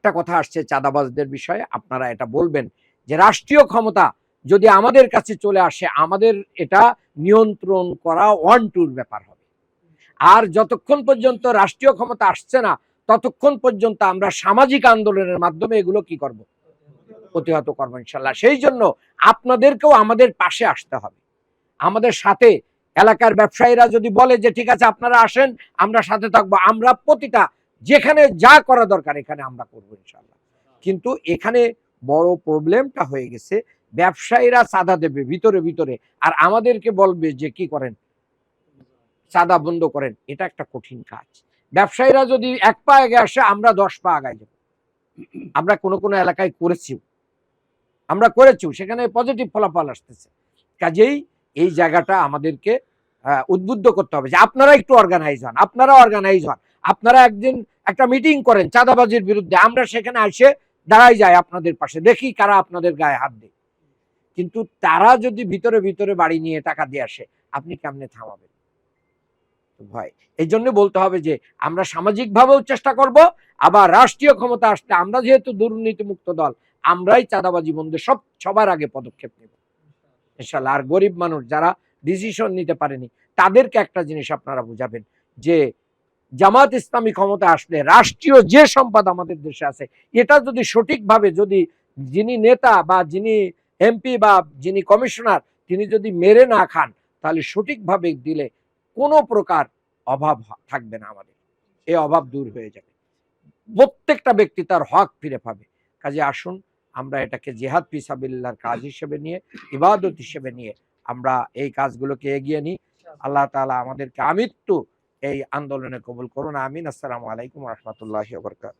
একটা কথা আসছে চাঁদাবাজদের বিষয়ে, আপনারা এটা বলবেন যে রাষ্ট্রীয় ক্ষমতা যদি আমাদের কাছে চলে আসে, আমাদের এটা নিয়ন্ত্রণ করা ওয়ান টুর ব্যাপার হবে। আর যতক্ষণ পর্যন্ত রাষ্ট্রীয় ক্ষমতা আসছে না, ততক্ষণ পর্যন্ত আমরা সামাজিক আন্দোলনের মাধ্যমে এগুলো কি করব? প্রতিহত করব ইনশাল্লাহ সেই জন্য আপনাদেরকেও আমাদের পাশে আসতে হবে। আমাদের সাথে এলাকার ব্যবসায়ীরা যদি বলে যে, ঠিক আছে, আপনারা আসেন, আমরা সাথে থাকব। আমরা প্রতিটা যেখানে যা করা দরকার এখানে আমরা করব ইনশাল্লাহ কিন্তু এখানে বড় প্রবলেমটা হয়ে গেছে, ব্যবসায়ীরা চাঁদা দেবে ভিতরে ভিতরে। আর আমাদেরকে বলবে যে কি করেন? চাঁদা বন্ধ করেন, এটা একটা কঠিন কাজ। ব্যবসায়ীরা যদি এক পা আগে আসে, আমরা দশ পা আগায় যাব। আমরা কোনো কোনো এলাকায় করেছি আমরা করেছি সেখানে পজিটিভ ফলাফল আসতেছে। কাজেই এই জায়গাটা আমাদেরকে উদ্বুদ্ধ করতে হবে যে আপনারা একটু অর্গানাইজ হন, আপনারা অর্গানাইজ হন। আপনারা একদিন একটা মিটিং করেন চাঁদাবাজির বিরুদ্ধে, আমরা সেখানে এসে দাঁড়াই যাই আপনাদের পাশে, দেখি কারা আপনাদের গায়ে হাত দেয়। কিন্তু তারা যদি ভিতরে ভিতরে বাড়ি নিয়ে টাকা দিয়ে আসে, আপনি কেমনে থামাবেন? ভয় এই জন্য বলতে হবে যে, আমরা সামাজিকভাবেও চেষ্টা করব, আবার রাষ্ট্রীয় ক্ষমতা আসলে আমরা যেহেতু দুর্নীতিমুক্ত দল, আমরাই চাঁদাবাজি বন্ধে সব, সবার আগে পদক্ষেপ নেব। ইনশাল্লাহ আর গরিব মানুষ যারা ডিসিশন নিতে পারেনি, তাদেরকে একটা জিনিস আপনারা বুঝাবেন যে জামাত ইসলামী ক্ষমতা আসলে রাষ্ট্রীয় যে সম্পদ আমাদের দেশে আছে, এটা যদি সঠিকভাবে যদি যিনি নেতা বা যিনি এমপি বা যিনি কমিশনার, তিনি যদি মেরে না খান, তাহলে সঠিকভাবে দিলে কোনো প্রকার অভাব থাকবে না আমাদের। এই অভাব দূর হয়ে যাবে। প্রত্যেকটা ব্যক্তি তার হক ফিরে পাবে। কাজে আসুন, আমরা এটাকে জেহাদ ফিসাবিল্লার কাজ হিসেবে নিয়ে, ইবাদত হিসেবে নিয়ে আমরা এই কাজগুলোকে এগিয়ে নিই। আল্লাহ তাআলা আমাদেরকে আমৃত্যু এই আন্দোলনে কবুল করুন আমিন আসসালামু আলাইকুম রহমতুল্লাহ বরকাত